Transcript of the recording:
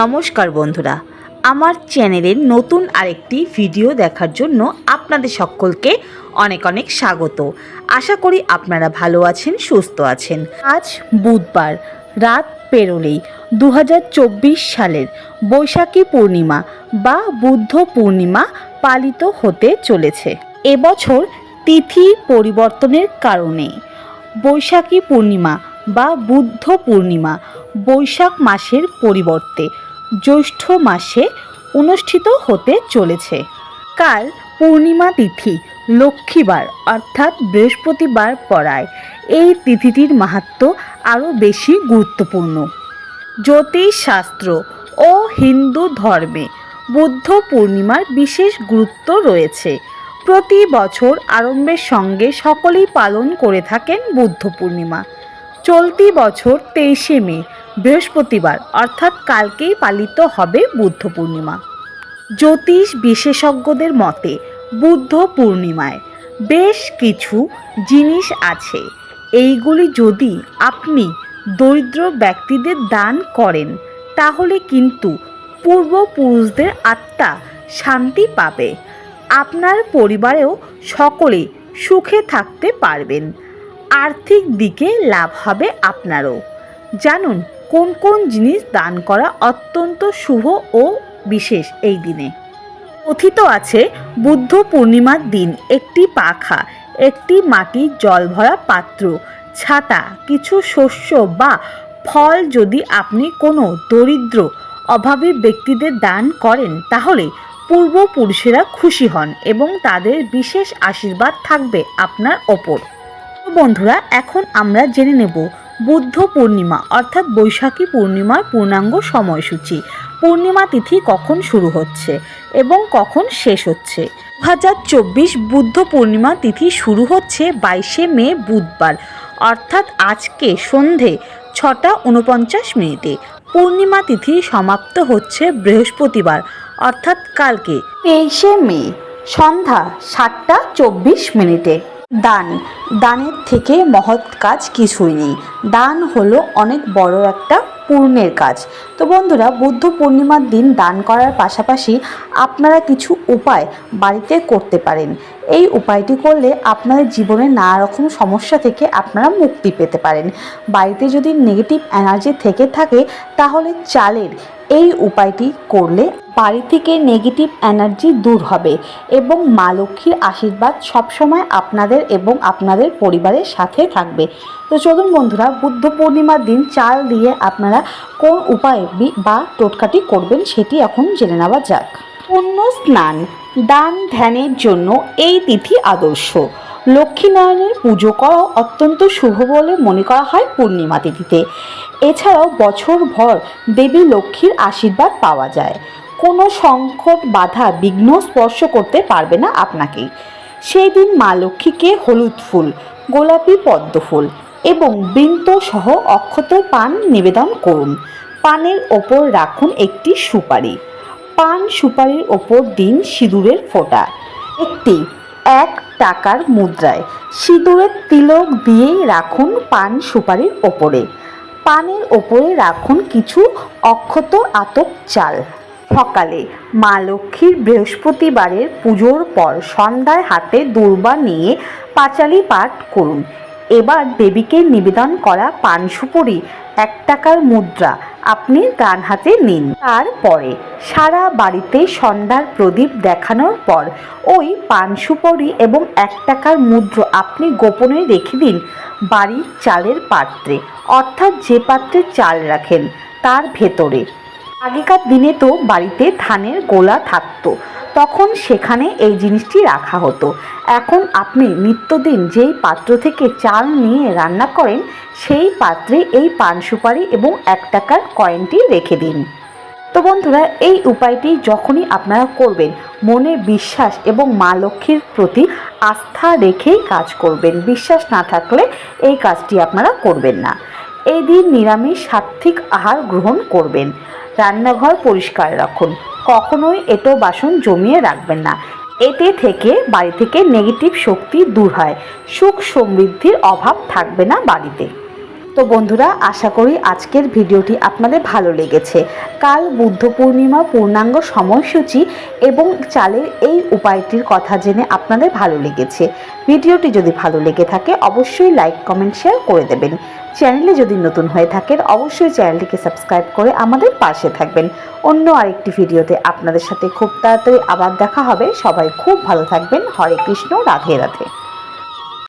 নমস্কার বন্ধুরা, আমার চ্যানেলের নতুন আরেকটি ভিডিও দেখার জন্য আপনাদের সকলকে অনেক অনেক স্বাগত। আশা করি আপনারা ভালো আছেন, সুস্থ আছেন। আজ বুধবার, রাত পেরোলেই দু হাজার চব্বিশ সালের বৈশাখী পূর্ণিমা বা বুদ্ধ পূর্ণিমা পালিত হতে চলেছে। এবছর তিথি পরিবর্তনের কারণে বৈশাখী পূর্ণিমা বা বুদ্ধ পূর্ণিমা বৈশাখ মাসের পরিবর্তে জ্যৈষ্ঠ মাসে অনুষ্ঠিত হতে চলেছে। কাল পূর্ণিমা তিথি, লক্ষ্মীবার অর্থাৎ বৃহস্পতিবার পড়ায়। এই তিথিটির মাহাত্ম্য আরও বেশি গুরুত্বপূর্ণ। জ্যোতিষশাস্ত্র ও হিন্দু ধর্মে বুদ্ধ পূর্ণিমার বিশেষ গুরুত্ব রয়েছে। প্রতি বছর আরম্ভের সঙ্গে সকলেই পালন করে থাকেন বুদ্ধ পূর্ণিমা। চলতি বছর তেইশে মে বৃহস্পতিবার, অর্থাৎ কালকেই পালিত হবে বুদ্ধ পূর্ণিমা। জ্যোতিষ বিশেষজ্ঞদের মতে, বুদ্ধ পূর্ণিমায় বেশ কিছু জিনিস আছে। এইগুলি যদি আপনি দরিদ্র ব্যক্তিদের দান করেন, তাহলে কিন্তু পূর্বপুরুষদের আত্মা শান্তি পাবে। আপনার পরিবারেও সকলে সুখে থাকতে পারবেন। আর্থিক দিকে লাভ হবে আপনারও। জানুন কোন কোন জিনিস দান করা অত্যন্ত শুভ ও বিশেষ এই দিনে? কথিত আছে, বুদ্ধ পূর্ণিমার দিন একটি পাখা, একটি মাটির জল ভরা পাত্র, ছাতা, কিছু শস্য বা ফল যদি আপনি কোনো দরিদ্র, অভাবী ব্যক্তিদের দান করেন, তাহলে পূর্বপুরুষেরা খুশি হন এবং তাদের বিশেষ আশীর্বাদ থাকবে আপনার ওপর। বন্ধুরা, এখন আমরা জেনে নেব বুদ্ধ পূর্ণিমা, অর্থাৎ বৈশাখী পূর্ণিমার পূর্ণাঙ্গ সময়সূচি। পূর্ণিমা তিথি কখন শুরু হচ্ছে এবং কখন শেষ হচ্ছে? দু হাজার চব্বিশ বুদ্ধ পূর্ণিমা তিথি শুরু হচ্ছে বাইশে মে বুধবার, অর্থাৎ আজকে সন্ধে ছটা উনপঞ্চাশ মিনিটে। পূর্ণিমা তিথি সমাপ্ত হচ্ছে বৃহস্পতিবার, অর্থাৎ কালকে। তেইশে মে, সন্ধ্যা সাতটা চব্বিশ মিনিটে। দান। দানের থেকে মহৎ কাজ কিছুই নেই। দান হলো অনেক বড় একটা পূর্ণের কাজ। তো বন্ধুরা, বুদ্ধ পূর্ণিমার দিন দান করার পাশাপাশি আপনারা কিছু উপায় বাড়িতে করতে পারেন। এই উপায়টি করলে আপনাদের জীবনে নানা রকম সমস্যা থেকে আপনারা মুক্তি পেতে পারেন। বাড়িতে যদি নেগেটিভ এনার্জি থেকে থাকে, তাহলে চালের এই উপায়টি করলে বাড়ি থেকে নেগেটিভ এনার্জি দূর হবে এবং মা লক্ষ্মীর আশীর্বাদ সবসময় আপনাদের এবং আপনাদের পরিবারের সাথে থাকবে। তো চলুন বন্ধুরা, বুদ্ধ পূর্ণিমার দিন চাল দিয়ে আপনারা কোন উপায়ে বা টোটকাটি করবেন সেটি এখন জেনে নেওয়া যাক। পুণ্য স্নান, দান ধ্যানের জন্য এই তিথি আদর্শ। লক্ষ্মীনারায়ণের পুজো করাও অত্যন্ত শুভ বলে মনে করা হয় পূর্ণিমা তিথিতে। এছাড়াও বছরভর দেবী লক্ষ্মীর আশীর্বাদ পাওয়া যায়। কোনো সংকট বাধা বিঘ্ন স্পর্শ করতে পারবে না আপনাকে সেই দিন মা লক্ষ্মীকে হলুদ ফুল, গোলাপি পদ্ম ফুল এবং বৃন্ত সহ অক্ষত পান নিবেদন করুন। পানের ওপর রাখুন একটি সুপারি। পান সুপারির ওপর দিন সিঁদুরের ফোঁটা। একটি, এক টাকার মুদ্রায় সিঁদুরের তিলক দিয়েই রাখুন পান সুপারির ওপরে। পানের ওপরে রাখুন কিছু অক্ষত আতপ চাল। সকালে মা লক্ষ্মীর বৃহস্পতিবারের পুজোর পর সন্ধ্যায় হাতে দুর্বা নিয়ে পাঁচালি পাঠ করুন। এবার দেবীকে নিবেদন করা পান সুপুরি এক টাকার মুদ্রা। আপনি ডান হাতে নিন। তারপরে সারা বাড়িতে সন্ধ্যার প্রদীপ দেখানোর পর ওই পান সুপুরি এবং এক টাকার মুদ্রা আপনি গোপনে রেখে দিন বাড়ির চালের পাত্রে, অর্থাৎ যে পাত্রে চাল রাখেন, তার ভেতরে। আগেকার দিনে তো বাড়িতে ধানের গোলা থাকতো। তখন সেখানে এই জিনিসটি রাখা হতো। এখন আপনি নিত্যদিন যেই পাত্র থেকে চাল নিয়ে রান্না করেন, সেই পাত্রে এই পান সুপারি এবং এক টাকার কয়েনটি রেখে দিন। তো বন্ধুরা, এই উপায়টি যখনই আপনারা করবেন, মনে বিশ্বাস এবং মা লক্ষ্মীর প্রতি আস্থা রেখেই কাজ করবেন। বিশ্বাস না থাকলে এই কাজটি আপনারা করবেন না। এই দিন নিরামিষ সাত্ত্বিক আহার গ্রহণ করবেন। রান্নাঘর পরিষ্কার রাখুন। কখনোই এটো বাসন জমিয়ে রাখবেন না। এতে থেকে বাড়ি থেকে নেগেটিভ শক্তি দূর হয়। সুখ সমৃদ্ধির অভাব থাকবে না বাড়িতে। তো বন্ধুরা, আশা করি আজকের ভিডিওটি আপনাদের ভালো লেগেছে। কাল বুদ্ধ পূর্ণিমা, পূর্ণাঙ্গ সময়সূচি এবং চালের এই উপায়টির কথা জেনে আপনাদের ভালো লেগেছে। ভিডিওটি যদি ভালো লেগে থাকে, অবশ্যই লাইক, কমেন্ট, শেয়ার করে দেবেন। চ্যানেলে যদি নতুন হয়ে থাকেন, অবশ্যই চ্যানেলটিকে সাবস্ক্রাইব করে আমাদের পাশে থাকবেন। অন্য আরেকটি ভিডিওতে আপনাদের সাথে খুব তাড়াতাড়ি আবার দেখা হবে। সবাই খুব ভালো থাকবেন। হরে কৃষ্ণ, রাধে রাধে।